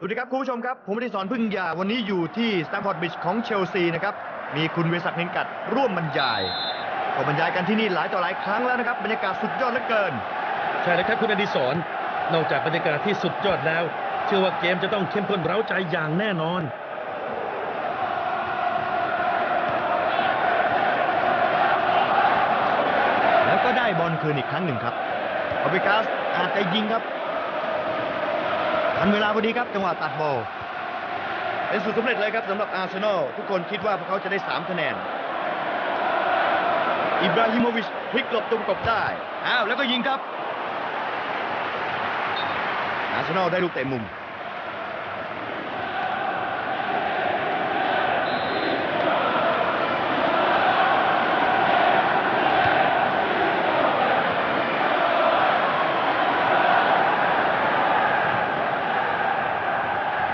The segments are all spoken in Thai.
สวัสดีครับคุณผู้ชมครับ ผมอดิศรพึ่งยาวันนี้อยู่ที่สแตมฟอร์ดบริดจ์ของเชลซีนะครับ มีคุณเวสักเฮงกัดร่วมบรรยายก็บรรยายกันที่นี่หลายต่อหลายครั้งแล้วนะครับ บรรยากาศสุดยอดเหลือเกิน ใช่แล้วครับคุณอดิศรนอกจากบรรยากาศที่สุดยอดแล้ว เชื่อว่าเกมจะต้องเข้มข้นเร้าใจอย่างแน่นอน ได้บอลคืนอีกครั้งหนึ่งครับอเบกัสอาจจะยิงครับทันเวลาพอดีครับจังหวะตัดบอลเป็นสุดสำเร็จเลยครับสำหรับอาร์เซนอลทุกคนคิดว่าพวกเขาจะได้ 3 คะแนน อิบราฮิโมวิชพลิกหลบตรงกบได้อ้าวแล้วก็ยิงครับ อาร์เซนอลได้ลูกเตะมุม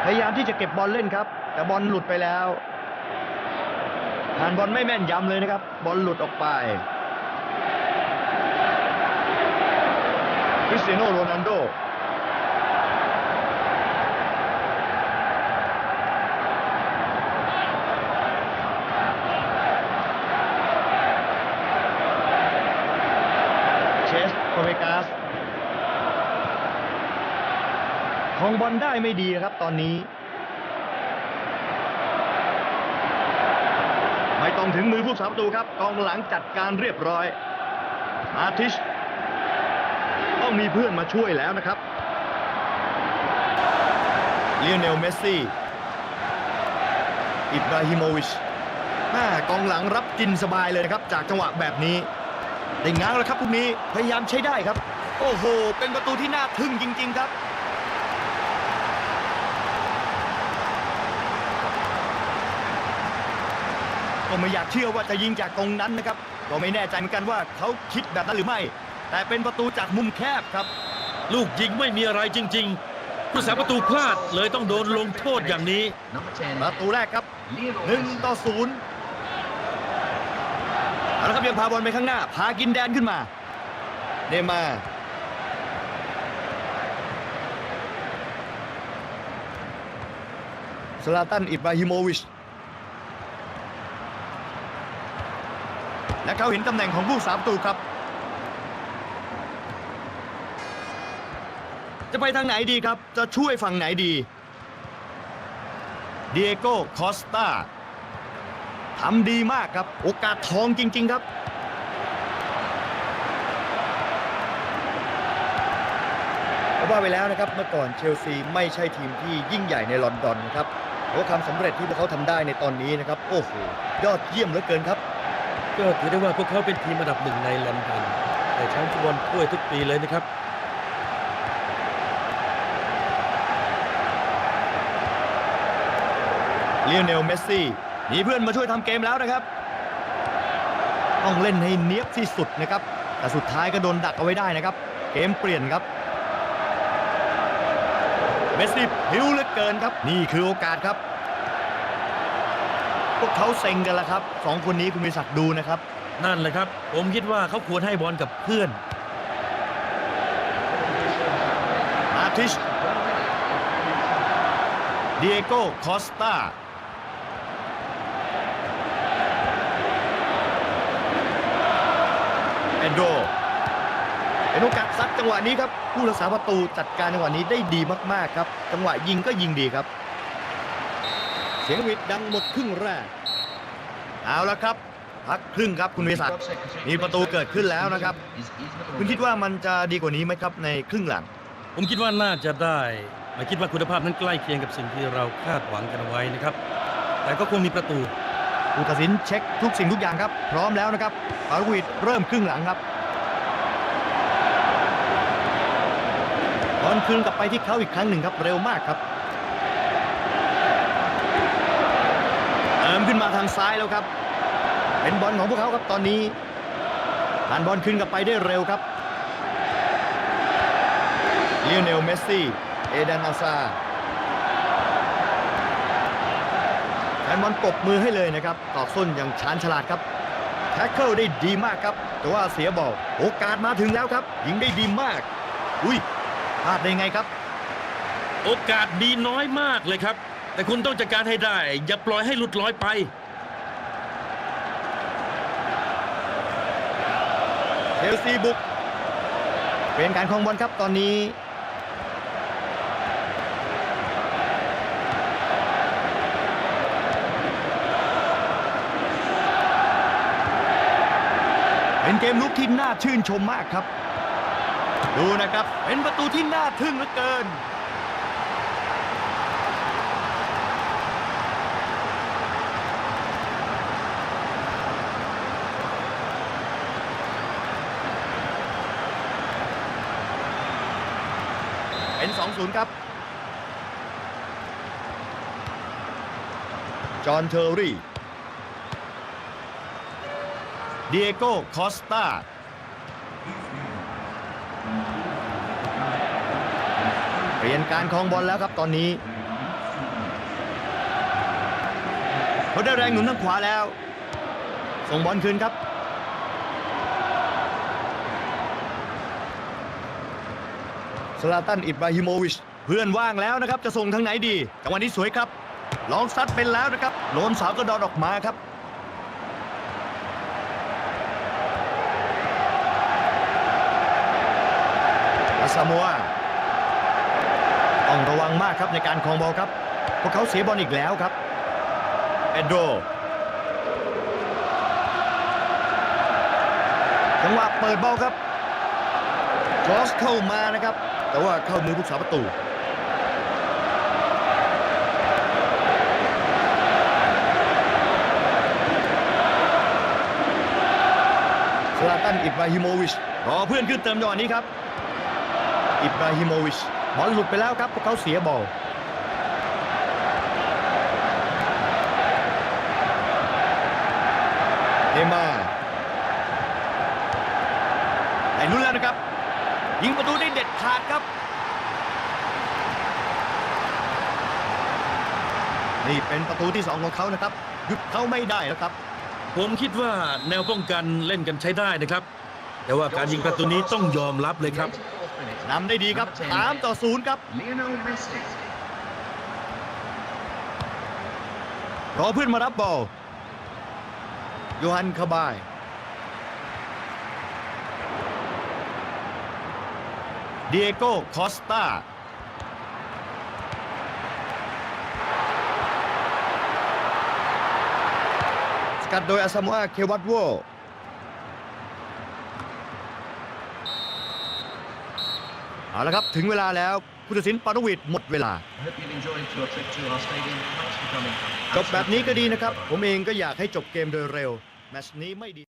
พยายามที่จะเก็บบอลเล่นครับ แต่บอลหลุดไปแล้วผ่านบอลไม่แม่นยำเลยนะครับ บอลหลุดออกไปคริสเตียโนโรนัลโดเชสโคเวกาส ข องบอลได้ไม่ดีครับตอนนี้ ไม่ต้องถึงมือผู้สาประตูครับ กองหลังจัดการเรียบร้อย อาทิชต้องมีเพื่อนมาช่วยแล้วนะครับเลียเนลเมสซี่อิบราฮิโมวิชแม่กองหลังรับกินสบายเลยนะครับ จากจังหวะแบบนี้ได้ง้างแล้วครับพวกนี้พยายามใช้ได้ครับ โอ้โห เป็นประตูที่น่าทึ่งจริง ๆ ครับ ก็ไม่อยากเชื่อว่าจะยิงจากตรงนั้นนะครับ ก็ไม่แน่ใจเหมือนกันว่าเขาคิดแบบนั้นหรือไม่ แต่เป็นประตูจากมุมแคบครับ ลูกยิงไม่มีอะไรจริง ๆ ผู้สาประตูพลาดเลยต้องโดนลงโทษอย่างนี้ ประตูแรกครับหนึ่งต่อศูนย์เอาละครับยังพาบอลไปข้างหน้า พากินแดนขึ้นมา เนย์มาร์สลาตัน อิบราฮิโมวิช และเขาเห็นตำแหน่งของผู้สาประตูครับ จะไปทางไหนดีครับ จะช่วยฝั่งไหนดีเดียโก้คอสตาทำดีมากครับ โอกาสทองจริง ๆครับ ว่าไปแล้วนะครับเมื่อก่อนเชลซีไม่ใช่ทีมที่ยิ่งใหญ่ในลอนดอนนะครับแต่ว่าความสำเร็จที่พวกเขาทำได้ในตอนนี้นะครับ โอ้โหยอดเยี่ยมเหลือเกินครับ ก็ถือได้ว่าพวกเขาเป็นทีมอันดับหนึ่งในลอนดอนแต่แชมป์ฟุตบอลถ้วยทุกปีเลยนะครับเลียนเนลเมสซี่มีเพื่อนมาช่วยทำเกมแล้วนะครับ ต้องเล่นให้เนี้ยบที่สุดนะครับ แต่สุดท้ายก็โดนดักเอาไว้ได้นะครับ เกมเปลี่ยนครับ เมสซี่ผิวเหลือเกินครับ นี่คือโอกาสครับ วกเขาเซ็งกันแล้วครับสองคนนี้คุณมีศักดิ์ดูนะครับ นั่นเลยครับ ผมคิดว่าเขาควรให้บอลกับเพื่อน อาทิชเดียโก้คอสตาเอนโดเป็นโอกาสซัดจังหวะนี้ครับ ผู้รักษาประตูจัดการจังหวะนี้ได้ดีมาก ๆ ครับ จังหวะยิงก็ยิงดีครับ เสียงหวิดดังหมดครึ่งแรก เอาละครับ พักครึ่งครับคุณวิศักดิ์มีประตูเกิดขึ้นแล้วนะครับ คุณคิดว่ามันจะดีกว่านี้ไหมครับในครึ่งหลัง ผมคิดว่าน่าจะได้ไม่คิดว่าคุณภาพนั้นใกล้เคียงกับสิ่งที่เราคาดหวังกันเอาไว้นะครับ แต่ก็คงมีประตูผู้ตัดสินเช็คทุกสิ่งทุกอย่างครับ พร้อมแล้วนะครับปารุวิดเริ่มครึ่งหลังครับบอลคืนกลับไปที่เขาอีกครั้งหนึ่งครับเร็วมากครับเติ มาทางซ้ายแล้วครับ เป็นบอลของพวกเขาครับตอนนี้ผ่านบอลคืนกลับไปได้เร็วครับเลียเนลเมสซี่ เอเดนอาซาแฟนบอลปบมือให้เลยนะครับตอกส้นอย่างชาญฉลาดครับแท็กเกิลได้ดีมากครับ แต่ว่าเสียบอลโอกาสมาถึงแล้วครับ ยิงได้ดีมาก อุ้ยพลาดได้ไงครับ โอกาสดีน้อยมากเลยครับ แต่คุณต้องจัดการให้ได้ อย่าปล่อยให้หลุดลอยไป เชลซีบุก เป็นการครองบอลครับตอนนี้เป็นเกมลุกที่น่าชื่นชมมากครับ ดูนะครับ เป็นประตูที่น่าทึ่งเหลือเกิน เป็น 2-0 ครับ จอห์นเทอร์รี่เดียโก้คอสตาเปลี่ยนการคองบอลแล้วครับตอนนี้เขาได้แรงหนุนทางขวาแล้ว ส่งบอลคืนครับ ลาตันอิบราฮิโมวิช เพื่อนว่างแล้วนะครับ จะส่งทางไหนดีจังหวะนี้สวยครับ ลองซัดเป็นแล้วนะครับโลนสาวก็ดอนออกมาครับ อาซามัวต้องระวังมากครับในการครองบอลครับ พวกเขาเสียบอลอีกแล้วครับ เอโดจังหวะเปิดบอลครับครอสเข้ามานะครับ แต่ว่าเข้ามือผู้สาประตูสลาตันอิบราฮิโมวิชรอเพื่อนขึ้นเติมจังหวะนี้ครับ อิบราฮิโมวิชบอลหลุดไปแล้วครับพวกเขาเสียบอลเนย์มาร์ได้ลุ้นแล้วนะครับ ยิงประตูได้เด็ดขาดครับ นี่เป็นประตูที่สองของเขานะครับหยุดเขาไม่ได้แล้วครับ ผมคิดว่าแนวป้องกันเล่นกันใช้ได้นะครับ แต่ว่าการยิงประตูนี้ต้องยอมรับเลยครับนำได้ดีครับ3ต่อ0ครับ Lionel Messi. รอเพื่อนมารับบอลโยฮันคาบาย เดียโก้คอสตาสกัดโดยอาซามัวเควัตโวเอาละครับถึงเวลาแล้วผู้ตัดสินปานวิทย์หมดเวลา I hope you've enjoyed your trip to our stadium. Thanks for coming. จบแบบนี้ก็ดีนะครับ ผมเองก็อยากให้จบเกมโดยเร็ว แมตช์นี้ไม่ดี